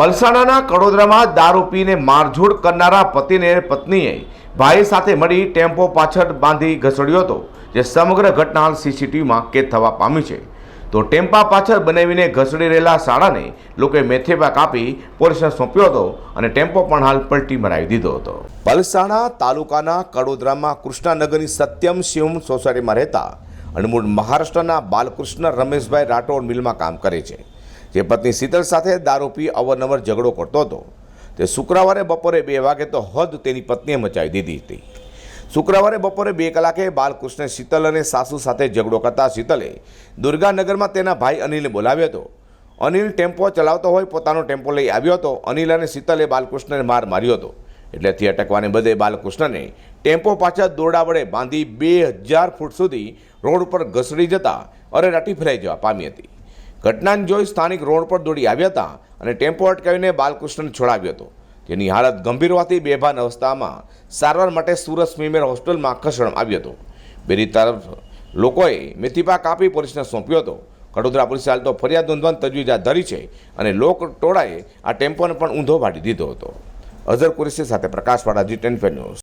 પલસાણાના કડોદરામાં દારૂ પીને મારઝૂડ કરનારા પતિને પત્નીએ ભાઈ સાથે મળી ટેમ્પો પાછળ બાંધી ઘસડ્યો હતો, જે સમગ્ર ઘટના સીસીટીવીમાં કેદ થવા પામી છે. તો ટેમ્પા પાછળ બનાવીને ઘસડી રહેલા શાળાને લોકોએ મેથેબા કાપી પોલીસને સોંપ્યો હતો અને ટેમ્પો પણ હાલ પલટી મરાવી દીધો હતો. પલસાણા તાલુકાના કડોદરામાં કૃષ્ણાનગરની સત્યમ શિવમ સોસાયટીમાં રહેતા અને મૂળ મહારાષ્ટ્રના બાલકૃષ્ણ રમેશભાઈ રાઠોડ મિલમાં કામ કરે છે. જે પત્ની શીતલ સાથે દારૂ પી અવારનવાર ઝઘડો કરતો હતો. તે શુક્રવારે બપોરે બે વાગે તો હદ તેની પત્નીએ મચાવી દીધી હતી. શુક્રવારે બપોરે બે કલાકે બાલકૃષ્ણે શીતલ અને સાસુ સાથે ઝઘડો કરતા શીતલે દુર્ગાનગરમાં તેના ભાઈ અનિલને બોલાવ્યો હતો. અનિલ ટેમ્પો ચલાવતો હોય પોતાનો ટેમ્પો લઈ આવ્યો હતો. અનિલ અને શીતલે બાલકૃષ્ણને માર માર્યો હતો. એટલેથી અટકવાને બદલે બાલકૃષ્ણને ટેમ્પો પાછળ દોરડા વડે બાંધી બે હજાર ફૂટ સુધી રોડ ઉપર ઘસડી જતા અરેરાટી ફેલાઈ જવા પામી હતી. ઘટનાને જોઈ સ્થાનિક રોડ પર દોડી આવ્યા હતા અને ટેમ્પો અટકાવીને બાલકૃષ્ણને છોડાવ્યો હતો. જેની હાલત ગંભીર હોવાથી બેભાન અવસ્થામાં સારવાર માટે સુરત સ્મીમેર હોસ્પિટલમાં ખસેડવામાં આવ્યો હતો. બેરી તરફ લોકોએ મેથીપા કાપી પોલીસને સોંપ્યો હતો. કડોદરા પોલીસે હાલ તો ફરિયાદ નોંધવાની તજવીજ ધરી છે અને લોક ટોળાએ આ ટેમ્પોને પણ ઊંધો પાડી દીધો હતો. અઝર કુરેશી સાથે પ્રકાશવાળા જી ટેન ન્યૂઝ.